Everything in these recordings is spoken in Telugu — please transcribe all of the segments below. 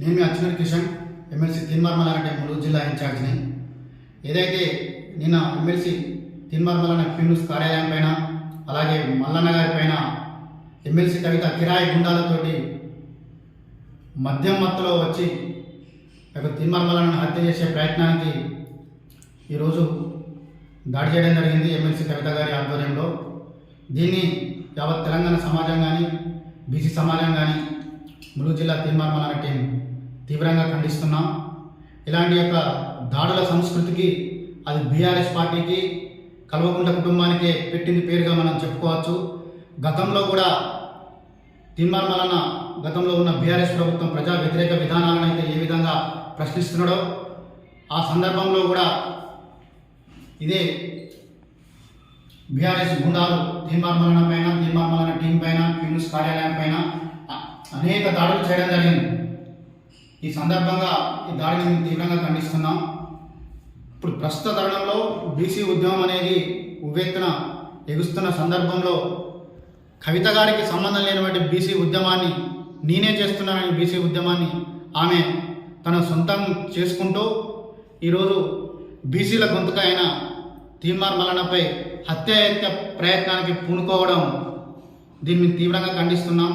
నేను మీ అచ్చునూరి కిషన్ ఎమ్మెల్సీ తిన్మర్మల అంటే ములుగు జిల్లా ఇన్ఛార్జిని. ఏదైతే నిన్న ఎమ్మెల్సీ తిన్మర్మల అనే క్యూన్యూస్ కార్యాలయం పైన అలాగే మల్లన్న గారి పైన ఎమ్మెల్సీ కవిత కిరాయి గుండాలతోటి మద్యం మత్తులో వచ్చి ఒక తిన్మర్మలను హత్య చేసే ప్రయత్నానికి ఈరోజు దాడి చేయడం జరిగింది ఎమ్మెల్సీ కవిత గారి ఆధ్వర్యంలో. దీన్ని యావత్ తెలంగాణ సమాజం కానీ బీసీ సమాజం కానీ ములుగు జిల్లా తీర్మానం టీం తీవ్రంగా ఖండిస్తున్నాం. ఇలాంటి యొక్క దాడుల సంస్కృతికి అది బీఆర్ఎస్ పార్టీకి కల్వకుంట కుటుంబానికే పెట్టింది పేరుగా మనం చెప్పుకోవచ్చు. గతంలో కూడా తీర్మార్మలన గతంలో ఉన్న బీఆర్ఎస్ ప్రభుత్వం ప్రజా వ్యతిరేక విధానాలను అయితే ఏ విధంగా ప్రశ్నిస్తున్నాడో ఆ సందర్భంలో కూడా ఇదే బీఆర్ఎస్ గుండాలు తీర్మార్మలన పైన తీర్మార్మలన టీం పైన క్యూన్యూస్ కార్యాలయం పైన అనేక దాడులు చేయడం జరిగింది. ఈ సందర్భంగా ఈ దాడిని తీవ్రంగా ఖండిస్తున్నాం. ఇప్పుడు ప్రస్తుత తరుణంలో బీసీ ఉద్యమం అనేది ఉవ్వెత్తున ఎగుస్తున్న సందర్భంలో కవిత గారికి సంబంధం లేనటువంటి బీసీ ఉద్యమాన్ని నేనే చేస్తున్నానని బీసీ ఉద్యమాన్ని ఆమె తన సొంతం చేసుకుంటూ ఈరోజు బీసీల గొంతుక అయిన తీర్మార్ మలనపై హత్యాయత్య ప్రయత్నానికి పూనుకోవడం దీన్ని తీవ్రంగా ఖండిస్తున్నాం.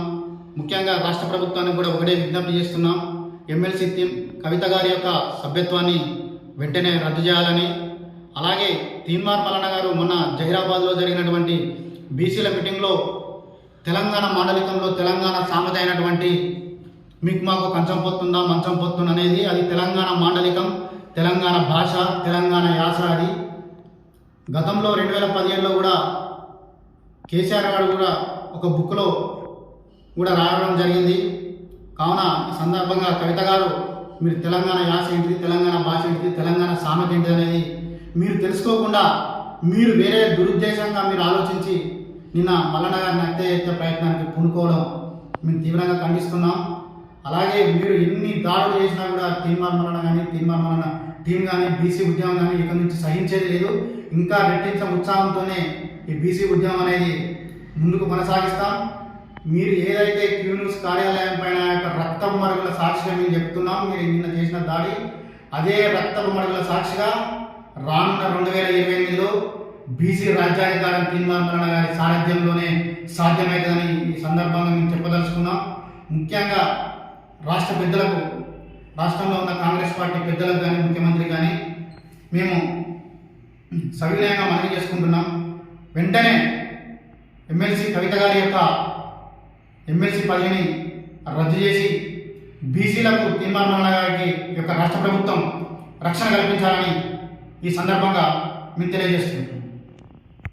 ముఖ్యంగా రాష్ట్ర ప్రభుత్వానికి కూడా ఒకటే విజ్ఞప్తి చేస్తున్నాం. ఎమ్మెల్సీ కవిత గారి యొక్క సభ్యత్వాన్ని వెంటనే రద్దు చేయాలని. అలాగే తీన్మార్ మలన గారు మొన్న జహీరాబాద్లో జరిగినటువంటి బీసీల మీటింగ్లో తెలంగాణ మాండలికంలో తెలంగాణ సామెత అయినటువంటి మీకు మాకు కంచం పొత్తుందా మంచం పొత్తుందా అనేది అది తెలంగాణ మాండలికం తెలంగాణ భాష తెలంగాణ యాస అది. గతంలో రెండు వేల పదిహేడులో కూడా కేసీఆర్ గారు కూడా ఒక బుక్లో కూడా రావడం జరిగింది. కావున ఈ సందర్భంగా కవిత గారు మీరు తెలంగాణ యాస ఏంటిది తెలంగాణ భాష ఏంటిది తెలంగాణ సామెత ఏంటిది అనేది మీరు తెలుసుకోకుండా మీరు వేరే దురుద్దేశంగా మీరు ఆలోచించి నిన్న మల్లన్న గారిని హత్య చేసే ప్రయత్నానికి పూనుకోవడం మేము తీవ్రంగా ఖండిస్తున్నాం. అలాగే మీరు ఎన్ని దాడులు చేసినా కూడా తీర్మాన మరణ కానీ తీర్మాన మరణ టీం కానీ బీసీ ఉద్యమం కానీ ఇక్కడి నుంచి సహించేది లేదు. ఇంకా రెట్టించిన ఉత్సాహంతోనే ఈ బీసీ ఉద్యమం అనేది ముందుకు కొనసాగిస్తాం. మీరు ఏదైతే క్యూన్యూస్ కార్యాలయం పైన యొక్క రక్తం మరుగుల సాక్షిగా మేము చెప్తున్నాం మీరు నిన్న చేసిన దాడి అదే రక్తం మరుగుల సాక్షిగా రానున్న రెండు వేల ఇరవై ఎనిమిదిలో బీసీ రాజ్యాధికారం తీర్మానం గారి సారథ్యంలోనే సాధ్యమవుతుందని ఈ సందర్భంగా మేము చెప్పదలుచుకున్నాం. ముఖ్యంగా రాష్ట్ర పెద్దలకు రాష్ట్రంలో ఉన్న కాంగ్రెస్ పార్టీ పెద్దలకు కానీ ముఖ్యమంత్రి కానీ మేము సవినయంగా మనవి చేసుకుంటున్నాం. వెంటనే ఎమ్మెల్సీ కవిత గారి యొక్క ఎమ్మెల్సీ పదవిని రద్దు చేసి బీసీలకు తీర్మానం గారికి యొక్క రాష్ట్ర ప్రభుత్వం రక్షణ కల్పించాలని ఈ సందర్భంగా మేము తెలియజేస్తున్నాం.